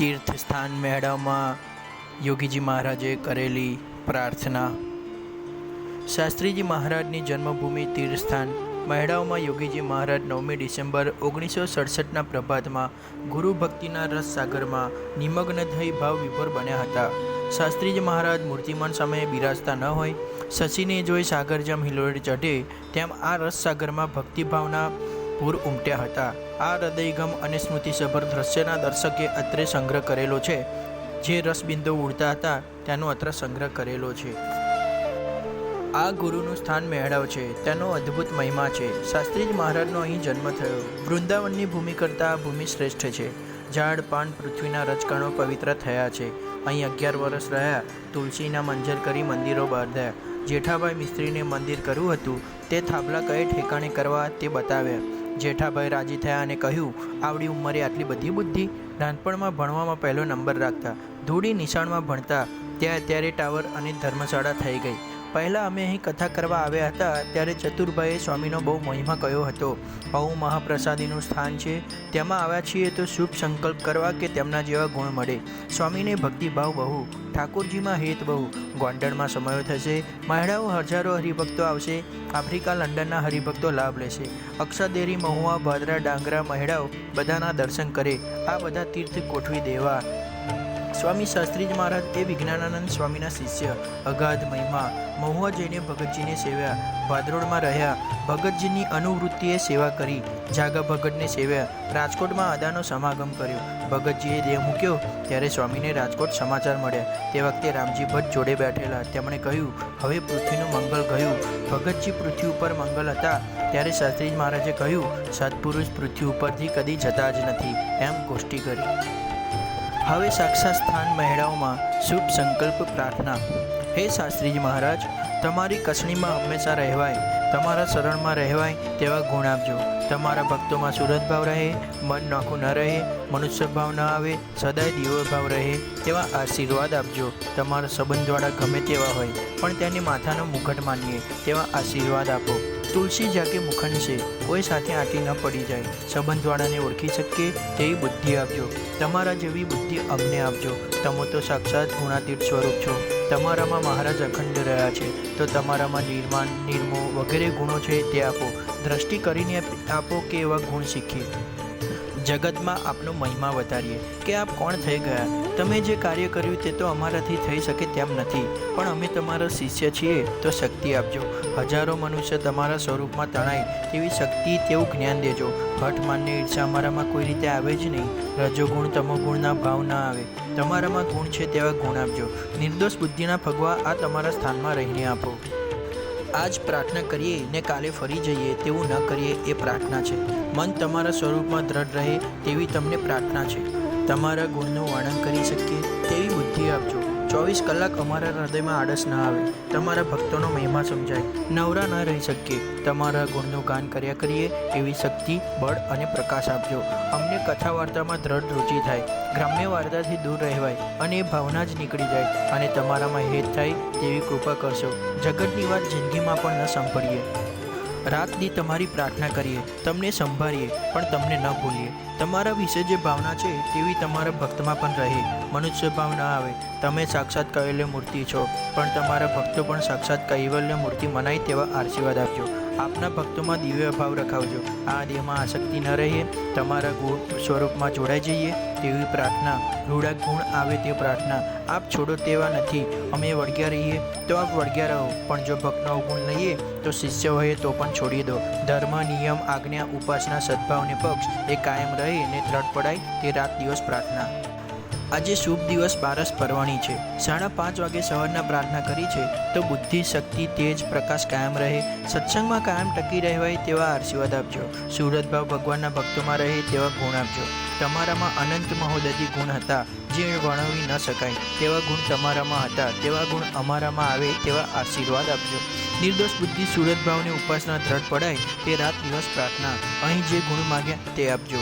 તીર્થ સ્થાન મેળામાં યોગીજી મહારાજે કરેલી પ્રાર્થના. શાસ્ત્રીજી મહારાજની જન્મભૂમિ તીર્થસ્થાન મહેડાઓમાં યોગીજી મહારાજ નવમી ડિસેમ્બર ઓગણીસો સડસઠના પ્રભાતમાં ગુરુ ભક્તિના રસ સાગરમાં નિમગ્ન થઈ ભાવ વિભોર બન્યા હતા. શાસ્ત્રીજી મહારાજ મૂર્તિમાન સમયે બિરાજતા ન હોય, શશીને જોઈ સાગર જેમ હિલોળે ચઢે, તેમ આ રસ સાગરમાં ભક્તિભાવના પૂર ઉમટ્યા હતા. આ હૃદયગમ અને સ્મૃતિસભર દ્રશ્યના દર્શકે અત્રે સંગ્રહ કરેલો છે. જે રસબિંદુ ઉડતા હતા, તેનો અત્ર સંગ્રહ કરેલો છે. આ ગુરુનું સ્થાન મેળાવ છે. તેનો અદ્ભુત મહિમા છે. શાસ્ત્રીજી મહારાજનો અહીં જન્મ થયો. વૃંદાવનની ભૂમિ કરતાં આ ભૂમિ શ્રેષ્ઠ છે. ઝાડ, પાન, પૃથ્વીના રજકણો પવિત્ર થયા છે. અહીં અગિયાર વર્ષ રહ્યા, તુલસીના મંજર કરી મંદિરો બાંધ્યા જેઠાભાઈ મિસ્ત્રીને મંદિર કરવું હતું. તે થાંભલા કઈ ઠેકાણે કરવા તે બતાવ્યા. જેઠાભાઈ રાજી થયા અને કહ્યું, આવડી ઉંમરે આટલી બધી બુદ્ધિ? નાનપણમાં ભણવામાં પહેલો નંબર રાખતા, ધૂળી નિશાળમાં ભણતા, ત્યાં અત્યારે ટાવર અને ધર્મશાળા થઈ ગઈ. પહેલાં અમે અહીં કથા કરવા આવ્યા હતા, ત્યારે ચતુરભાઈએ સ્વામીનો બહુ મહિમા કહ્યો હતો. આવું મહાપ્રસાદીનું સ્થાન છે. તેમાં આવ્યા છીએ તો શુભ સંકલ્પ કરવા કે તેમના જેવા ગુણ મળે. સ્વામીને ભક્તિભાવ બહુ. ઠાકોરજીમાં હેત બહુ. ગોંડળમાં સમયો થશે. મહિલાઓ હજારો હરિભક્તો આવશે. આફ્રિકા, લંડનના હરિભક્તો લાભ લેશે. અક્ષરદેરી, મહુવા, ભાદરા, ડાંગરા મહિલાઓ બધાના દર્શન કરે. આ બધા તીર્થ ગોઠવી દેવા. સ્વામી શાસ્ત્રીજી મહારાજ એ વિજ્ઞાનાનંદ સ્વામીના શિષ્ય, અગાધ મહિમા, મહુવા જઈને ભગતજીને સેવ્યા. ભાદરોડમાં રહ્યા, ભગતજીની અનુવૃત્તિએ સેવા કરી. જાગા ભગતને સેવ્યા. રાજકોટમાં અદાનો સમાગમ કર્યો. ભગતજીએ દેહ મૂક્યો, ત્યારે સ્વામીને રાજકોટ સમાચાર મળ્યા. તે વખતે રામજી ભટ્ટ જોડે બેઠેલા. તેમણે કહ્યું, હવે પૃથ્વીનું મંગલ ગયું. ભગતજી પૃથ્વી ઉપર મંગલ હતા. ત્યારે શાસ્ત્રીજી મહારાજે કહ્યું સત્પુરુષ પૃથ્વી ઉપરથી કદી જતા જ નથી. એમ ગોષ્ઠી કરી. હવે સાક્ષાત સ્થાન મહેડાઓમાં શુભ સંકલ્પ પ્રાર્થના. હે શાસ્ત્રીજી મહારાજ, તમારી કસણીમાં હંમેશા રહેવાય, તમારા શરણમાં રહેવાય તેવા ગુણ આપજો. તમારા ભક્તોમાં સુરત ભાવ રહે, મન નોખું ન રહે, મનુષ્ય ભાવ ન આવે, સદાય દીવો ભાવ રહે તેવા આશીર્વાદ આપજો. તમારા સંબંધવાળા ગમે તેવા હોય, પણ તેને માથાનો મુગટ માનીએ તેવા આશીર્વાદ આપો. તુલસી જાકે મુખન છે કોઈ સાથે આંટી ન પડી જાય. સંબંધવાળાને ઓળખી શકીએ તેવી બુદ્ધિ આપજો. તમારા જેવી બુદ્ધિ અમને આપજો. તમે તો સાક્ષાત ગુણાતીત સ્વરૂપ છો. તમારામાં મહારાજ અખંડ રહ્યા છે. તો તમારામાં નિર્માણ, નિર્મો વગેરે ગુણો છે તે આપો. દ્રષ્ટિ કરીને આપો કે એવા ગુણ શીખીએ. જગતમાં આપનો મહિમા વધારીએ. કે આપ કોણ થઈ ગયા? તમે જે કાર્ય કર્યું તે તો અમારાથી થઈ શકે તેમ નથી. પણ અમે તમારા શિષ્ય છીએ, તો શક્તિ આપજો. હજારો મનુષ્ય તમારા સ્વરૂપમાં તણાય, તેવી શક્તિ તેવું જ્ઞાન દેજો. હઠ ઈર્ષા અમારામાં કોઈ રીતે આવે જ નહીં. રજોગુણ તમોગુણના ભાવ ના આવે. તમારામાં ગુણ છે તેવા ગુણ આપજો. નિર્દોષ બુદ્ધિના ફગવા આ તમારા સ્થાનમાં રહીને આપો. આજ પ્રાર્થના કરીએ ને કાલે ફરી જઈએ તેવું ન કરીએ એ પ્રાર્થના છે. મન તમારા સ્વરૂપમાં દ્રઢ રહે તેવી તમને પ્રાર્થના છે. તમારા ગુણનું વર્ણન કરી શકીએ તેવી બુદ્ધિ આપજો. ચોવીસ કલાક અમારા હૃદયમાં આળસ ન આવે. તમારા ભક્તોનો મહિમા સમજાય. નવરા ન રહી શકીએ. તમારા ગુણનું ગાન કર્યા કરીએ એવી શક્તિ, બળ અને પ્રકાશ આપજો. અમને કથા વાર્તામાં દ્રઢ રુચિ થાય. ગ્રામ્ય વાર્તાથી દૂર રહેવાય અને એ ભાવના જ નીકળી જાય અને તમારામાં હેત થાય તેવી કૃપા કરશો. જગતની વાત જિંદગીમાં પણ ન સાંભળીએ. રાત દી તમારી પ્રાર્થના કરીએ, તમને સંભાળીએ, પણ તમને ન ભૂલીએ. તમારા વિશે જે ભાવના છે, તેવી તમારા ભક્તમાં પણ રહે. મનુષ્ય ભાવ ન આવે. તમે સાક્ષાત કૈવલ્ય મૂર્તિ છો, પણ તમારા ભક્તો પણ સાક્ષાત કૈવલ્ય મૂર્તિ મનાય તેવા આશીર્વાદ આપજો આપના ભક્તોમાં દિવ્ય ભાવ રખાવજો. આ દેહમાં આસક્તિ ન રહીએ તમારા ગુણ સ્વરૂપમાં જોડાઈ જઈએ તેવી પ્રાર્થના રૂડા ગુણ આવે તે પ્રાર્થના. આપ છોડો તેવા નથી, અમે વળગ્યા રહીએ તો આપ વળગ્યા રહો, પણ જો ભક્તનો અવગુણ લઈએ તો શિષ્ય હોય તો પણ છોડી દો. ધર્મ, નિયમ, આજ્ઞા, ઉપાસના, સદભાવને પક્ષ એ કાયમ રહે ને દ્રઢ પડાય તે રાત દિવસ પ્રાર્થના. આજે શુભ દિવસ બારસ પરવાણી છે. સાડા પાંચ વાગે સવારના પ્રાર્થના કરી છે તો બુદ્ધિ, શક્તિ, તેજ, પ્રકાશ કાયમ રહે. સત્સંગમાં કાયમ ટકી રહેવાય તેવા આશીર્વાદ આપજો. સુરતભાવ ભગવાનના ભક્તોમાં રહે તેવા ગુણ આપજો. તમારામાં અનંત મહોદતી ગુણ હતા જે વર્ણવી ન શકાય. તેવા ગુણ તમારામાં હતા, તેવા ગુણ અમારામાં આવે તેવા આશીર્વાદ આપજો. નિર્દોષ બુદ્ધિ સુરતભાવની ઉપાસના દ્રઢ પડાય તે રાત દિવસ પ્રાર્થના. અહીં જે ગુણ માગ્યા તે આપજો.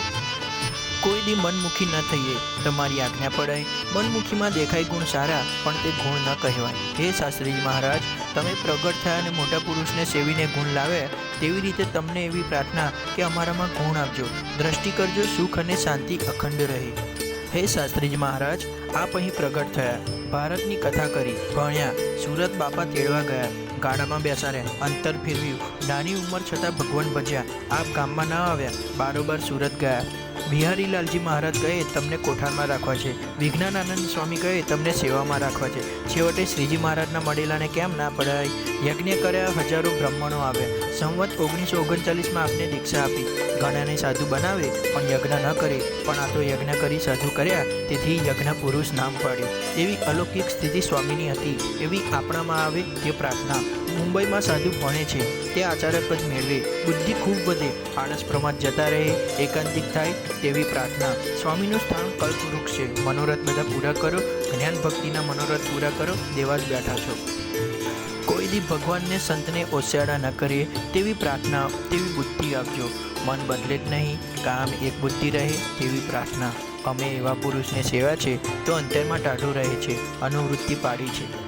કોઈ દી મનમુખી ન થઈએ. તમારી આજ્ઞા પડાય. મનમુખીમાં દેખાય ગુણ સારા, પણ તે ગુણ ન કહેવાય. હે શાસ્ત્રીજી મહારાજ, તમે પ્રગટ થયા અને મોટા પુરુષને સેવીને ગુણ લાવ્યા, તેવી રીતે તમને એવી પ્રાર્થના કે અમારામાં ગુણ આપજો. દ્રષ્ટિ કરજો, સુખ અને શાંતિ અખંડ રહે. હે શાસ્ત્રીજી મહારાજ, આપ અહીં પ્રગટ થયા. ભારતની કથા કરી, ભણ્યા, સુરત બાપા તેડવા ગયા. ગાડામાં બેસાડ્યા અંતર ફેરવ્યું. નાની ઉંમર છતાં ભગવાન ભજ્યા. આપ ગામમાં ન આવ્યા. બારોબાર સુરત ગયા. બિહારીલાલજી મહારાજ કહે, તમને કોઠારમાં રાખવા છે. વિજ્ઞાનાનંદ સ્વામી કહે, તમને સેવામાં રાખવા છે. છેવટે શ્રીજી મહારાજના મળેલાને કેમ ના પડાય? યજ્ઞ કર્યા હજારો બ્રાહ્મણો આવ્યા. સંવત ઓગણીસો ઓગણચાલીસમાં આપને દીક્ષા આપી. ઘણાને સાધુ બનાવે, પણ યજ્ઞ ન કરે. પણ આ તો યજ્ઞ કરી સાધુ કર્યા, તેથી યજ્ઞ પુરુષ નામ પાડ્યું. એવી અલૌકિક સ્થિતિ સ્વામીની હતી. એવી આપણામાં આવે તે પ્રાર્થના. મુંબઈમાં સાધુ ભણે છે. તે આચાર્ય પદ મેળવે. બુદ્ધિ ખૂબ વધે. આળસ પ્રમાદ જતા રહે. એકાંતિક થાય તેવી પ્રાર્થના. સ્વામીનું સ્થાન કલ્પવૃક્ષ છે. મનોરથ બધા પૂરા કરો. જ્ઞાન ભક્તિના મનોરથ પૂરા કરો. દેવા જ બેઠા છો. કોઈ દી ભગવાનને સંતને ઓસ્યાડા ન કરીએ તેવી પ્રાર્થના, તેવી બુદ્ધિ આપજો. મન બદલે જ નહીં. કામ એક બુદ્ધિ રહે તેવી પ્રાર્થના. અમે એવા પુરુષને સેવા છે, તો અંતરમાં ટાઢું રહે છે. અનુવૃત્તિ પાડી છે.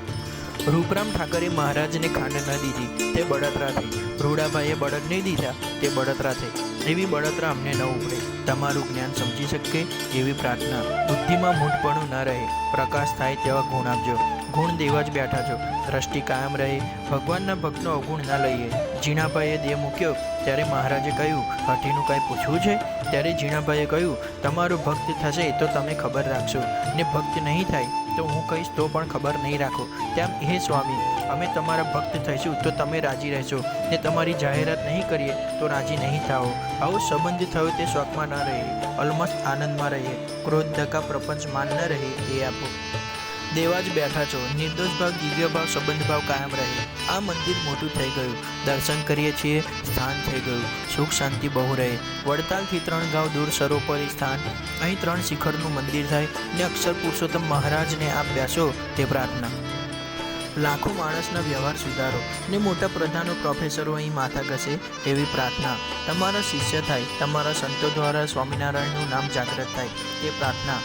રૂપરામ ઠાકરે મહારાજને ખાંડ ન દીધી, તે બળતરા થઈ. રૂડાભાઈએ બળદ નહીં દીધા, તે બળતરા થઈ. એવી બળતરા અમને ન ઉપડે. તમારું જ્ઞાન સમજી શકે એવી પ્રાર્થના. બુદ્ધિમાં મૂઢપણું ન રહે. પ્રકાશ થાય તેવા ગુણ આપજો. ગુણ દેવા જ બેઠા છો. દ્રષ્ટિ કાયમ રહે, ભગવાનના ભક્તનો અવગુણ ના લઈએ. જીણાભાઈએ દેહ મૂક્યો, ત્યારે મહારાજે કહ્યું હઠીનું કાંઈ પૂછવું છે? ત્યારે જીણાભાઈએ કહ્યું, તમારો ભક્ત થશે તો તમે ખબર રાખશો. ને ભક્ત નહીં થાય, તો હું કહીશ તો પણ ખબર નહીં રાખો. તેમ, હે સ્વામી, અમે તમારા ભક્ત થઈશું તો તમે રાજી રહેશો. ને તમારી જાહેરાત નહીં કરીએ તો રાજી નહીં થાઓ. આવો સંબંધ થયો તે શોખમાં ન રહે અલમસ્ત આનંદમાં રહીએ. ક્રોધ ધક્કા પ્રપંચ માન ન રહે, એ આપો. દેવા જ બેઠા છો. નિર્દોષ ભાવ દિવ્ય ભાવ સંબંધ ભાવ કાયમ રહે આ મંદિર મોટું થઈ ગયું. દર્શન કરીએ છીએ, સ્થાન થઈ ગયું. સુખ, શાંતિ બહુ રહે. વડતાલથી ત્રણ ગાંવ દૂર સરોપરી સ્થાન. અહીં ત્રણ શિખરનું મંદિર થાય ને અક્ષર પુરુષોત્તમ મહારાજને આપ બેસો તે પ્રાર્થના. લાખો માણસના વ્યવહાર સુધારો ને મોટા પ્રધાનો પ્રોફેસરો અહીં માથા ઘસે એવી પ્રાર્થના. તમારા શિષ્ય થાય, તમારા સંતો દ્વારા સ્વામિનારાયણનું નામ જાગૃત થાય તે પ્રાર્થના.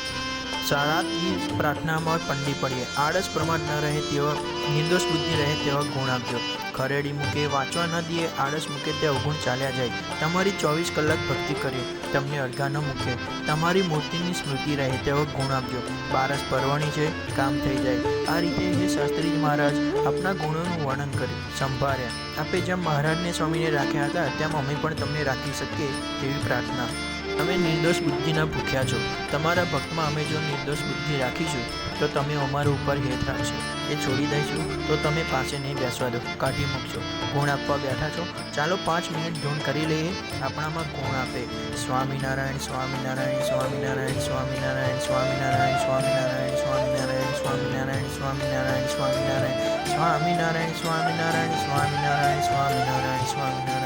સારાથી પ્રાર્થનામાં પંડી પડીએ. આળસ પ્રમાણ ન રહે તેવા, નિર્દોષ બુદ્ધિ રહે તેવા ગુણ આપજો ખરેડી મૂકે, વાંચવા ન દઈએ, આળસ મૂકે તે અવગુણ ચાલ્યા જાય. તમારી ચોવીસ કલાક ભક્તિ કરીએ, તમને અડગા ન મૂકે. તમારી મૂર્તિની સ્મૃતિ રહે તેવો ગુણ આપજો બારસ પરવણી છે, કામ થઈ જાય. આ રીતે હે શાસ્ત્રીજી મહારાજ, આપના ગુણોનું વર્ણન કર્યું સંભાળ્યા. આપે જેમ મહારાજને સ્વામીને રાખ્યા હતા, તેમ અમે પણ તમને રાખી શકીએ તેવી પ્રાર્થના. તમે નિર્દોષ બુદ્ધિના ભૂખ્યા છો તમારા ભક્તમાં અમે જો નિર્દોષ બુદ્ધિ રાખીશું તો તમે અમારું ઉપર હેત રાખશો એ છોડી દઈશું તો તમે પાસે નહીં બેસવા દો કાઢી મૂકશો ગુણ આપવા બેઠા છો ચાલો પાંચ મિનિટ ધૂન કરી લઈએ આપણામાં ગુણ આપે સ્વામિનારાયણ સ્વામિનારાયણ સ્વામિનારાયણ સ્વામિનારાયણ સ્વામિનારાયણ સ્વામિનારાયણ સ્વામિનારાયણ સ્વામિનારાયણ સ્વામિનારાયણ સ્વામિનારાયણ સ્વામિનારાયણ સ્વામિનારાયણ સ્વામિનારાયણ સ્વામિનારાયણ